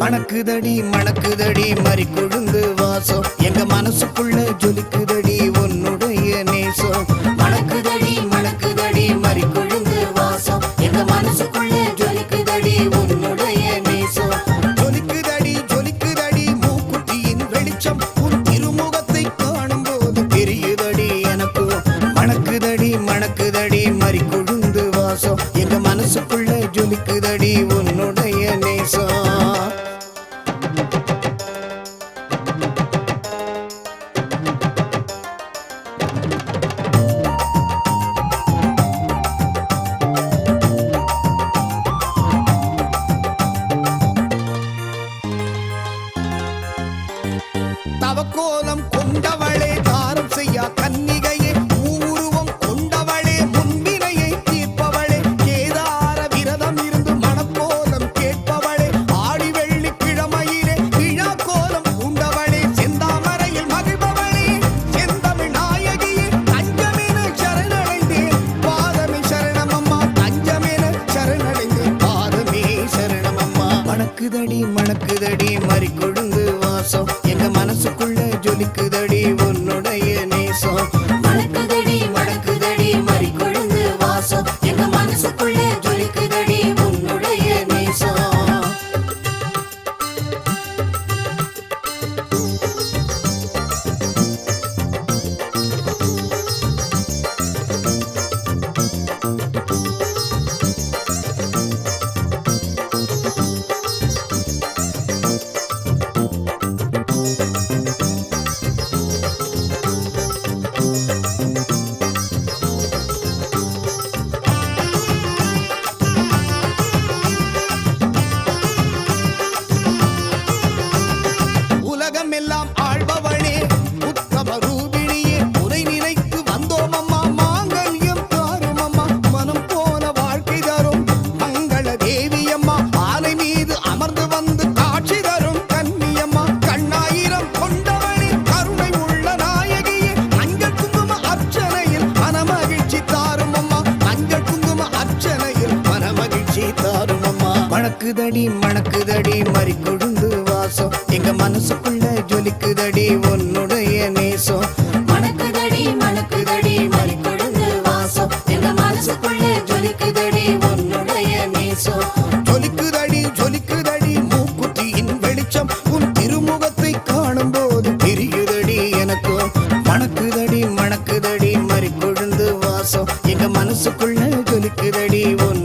மணக்குதடி மணக்குதடி மறி கொழுந்து வாசம் எங்க மனசுக்குள்ள ஜொலிக்குதடி உன்னுடைய நேசம் மணக்குதடி மணக்குதடி மறி கொழுந்து வாசம் எங்க மனசுக்குள்ள ஜொலிக்குதடி உன்னுடைய நேசம் ஜொலிக்குதடி ஜொலிக்குதடி மூக்குட்டியின் வெளிச்சம். உன் திருமுகத்தை காணும் போது தெரியுதடி எனக்கு. மணக்குதடி மணக்குதடி மறி கொழுந்து வாசம் எங்க மனசுக்குள்ள ஜொலிக்குதடி உன்னுடைய நேசம் தவக்கோலம் கொண்டவளே தாரம் செய்யா கன்னிகையே ஊருவம் கொண்டவளே முன்வினையை தீர்ப்பவளே கேதார விரதம் இருந்து மனக்கோலம் கேட்பவளே ஆடி வெள்ளி கிழமையிலே விழா கோலம் பூண்டவளே செந்தாமரையில் மகிழ்பவளே செந்தமிழ் நாயகியே தஞ்சமென சரணடைந்தேன் பாதமே சரணமம்மா தஞ்சமென சரணடைந்தேன் பாதமே சரணமம்மா. மணக்குதடி மணக்குதடி மறி கொழுந்து வாசம் மனசுக்குள்ள ஜொலிக்குதடி ஒன்று மணக்குதடி மணக்குதடி மறி கொழுந்து வாசம். எங்க மனசுக்குள்ள ஜொலிக்குதடி உன்னுடைய நேசம். மணக்குதடி மணக்குதடி மறி கொழுந்து வாசம். எங்க மனசுக்குள்ள ஜொலிக்குதடி உன்னுடைய நேசம். ஜொலிக்குதடி ஜொலிக்குதடி மூக்குத்தியின் வெளிச்சம். உன் திருமுகத்தை காணும் போது தெரியுதடி எனக்கு மணக்குதடி மணக்குதடி மறி கொழுந்து வாசம். எங்க மனசுக்குள்ள ஜொலிக்குதடி உன்